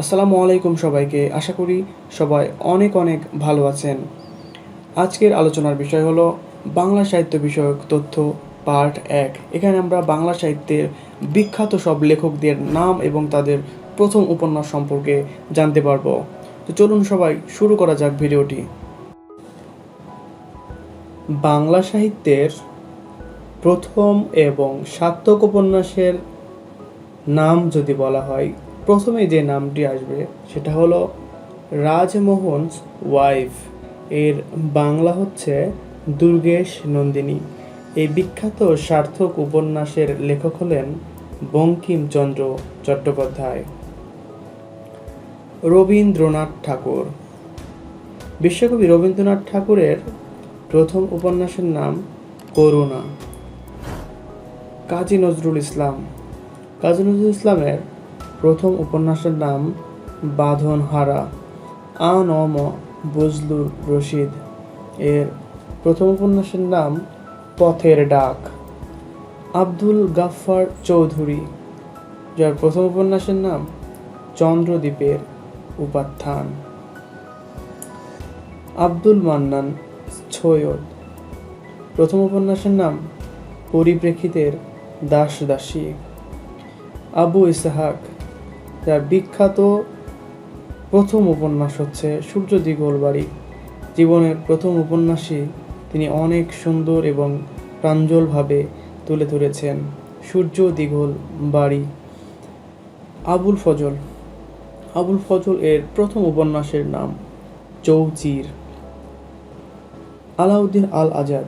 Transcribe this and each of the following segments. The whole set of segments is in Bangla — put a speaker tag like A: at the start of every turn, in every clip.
A: আসসালামু আলাইকুম সবাইকে। আশা করি সবাই অনেক অনেক ভালো আছেন। আজকের আলোচনার বিষয় হলো বাংলা সাহিত্য বিষয়ক তথ্য, পার্ট এক। এখানে আমরা বাংলা সাহিত্যের বিখ্যাত সব লেখকদের নাম এবং তাদের প্রথম উপন্যাস সম্পর্কে জানতে পারব। তো চলুন সবাই শুরু করা যাক ভিডিওটি। বাংলা সাহিত্যের প্রথম এবং সার্থক উপন্যাসের নাম যদি বলা হয় প্রথমে যে নামটি আসবে, সেটা হলো রাজমোহন ওয়াইফ। এর বাংলা হচ্ছে দুর্গেশ নন্দিনী। এই বিখ্যাত সার্থক উপন্যাসের লেখক হলেন বঙ্কিমচন্দ্র চট্টোপাধ্যায়। রবীন্দ্রনাথ ঠাকুর। বিশ্বকবি রবীন্দ্রনাথ ঠাকুরের প্রথম উপন্যাসের নাম করুণা। কাজী নজরুল ইসলাম। কাজী নজরুল ইসলামের প্রথম উপন্যাসের নাম বাঁধন হারা আনম বজলুর রশিদ। এর প্রথম উপন্যাসের নাম পথের ডাক। আব্দুল গাফফার চৌধুরী। যার প্রথম উপন্যাসের নাম চন্দ্রদ্বীপের উপাখ্যান আব্দুল মান্নান ছৈয়দ। প্রথম উপন্যাসের নাম পরিপ্রেক্ষিতের দাস দাসী আবু ইসাহাক যার বিখ্যাত প্রথম উপন্যাস হচ্ছে সূর্য দিগল বাড়ি। জীবনের প্রথম উপন্যাসই তিনি অনেক সুন্দর এবং প্রাঞ্জলভাবে তুলে ধরেছেন সূর্য দিগল বাড়ি। আবুল ফজল। আবুল ফজল এর প্রথম উপন্যাসের নাম চৌচির। আলাউদ্দিন আল আজাদ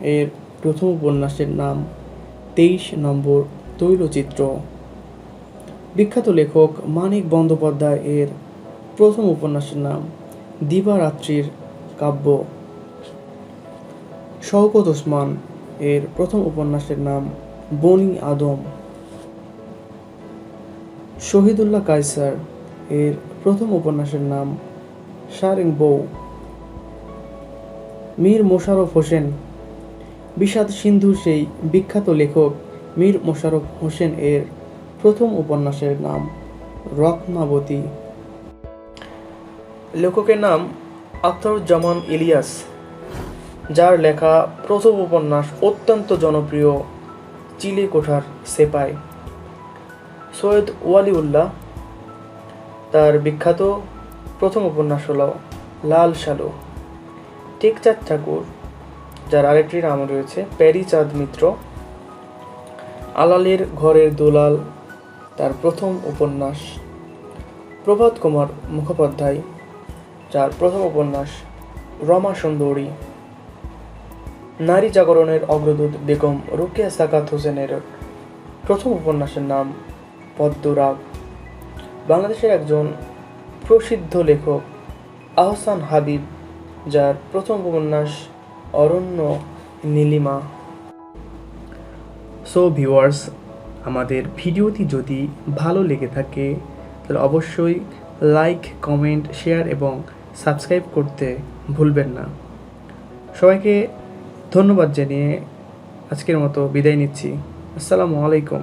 A: এর প্রথম উপন্যাসের নাম তেইশ নম্বর তৈলচিত্র। বিখ্যাত লেখক মানিক বন্দ্যোপাধ্যায় এর প্রথম উপন্যাসের নাম দিবারাত্রির কাব্য। শওকত ওসমান এর প্রথম উপন্যাসের নাম বনি আদম। শহীদুল্লাহ কায়সার এর প্রথম উপন্যাসের নাম সারেং বউ। মীর মোশারফ হোসেন, বিষাদ সিন্ধু সেই বিখ্যাত লেখক মীর মোশারফ হোসেন এর প্রথম উপন্যাসের নাম রত্নাবতী। লেখকের নাম আখতারুজ্জামান ইলিয়াস, যার লেখা প্রথম উপন্যাস অত্যন্ত জনপ্রিয় চিলে কোঠার সেপাই। সৈয়দ ওয়ালিউল্লাহ, তার বিখ্যাত প্রথম উপন্যাস হল লাল সালু টেকচাঁদ ঠাকুর, যার আরেকটি নাম রয়েছে প্যারিচাঁদ মিত্র। আলালের ঘরের দোলাল তার প্রথম উপন্যাস প্রভাত কুমার মুখোপাধ্যায়, যার প্রথম উপন্যাস রমা সুন্দরী। নারী জাগরণের অগ্রদূত বেগম রুকিয়া সাকাত হোসেনের প্রথম উপন্যাসের নাম পদ্মরাগ। বাংলাদেশের একজন প্রসিদ্ধ লেখক আহসান হাবিব, যার প্রথম উপন্যাস অরণ্য নীলিমা। সো ভিউয়ার্স আমাদের ভিডিওটি যদি ভালো লেগে থাকে, তাহলে অবশ্যই লাইক কমেন্ট শেয়ার এবং সাবস্ক্রাইব করতে ভুলবেন না। সবাইকে ধন্যবাদ জানিয়ে আজকের মতো বিদায় নিচ্ছি। আসসালামু আলাইকুম।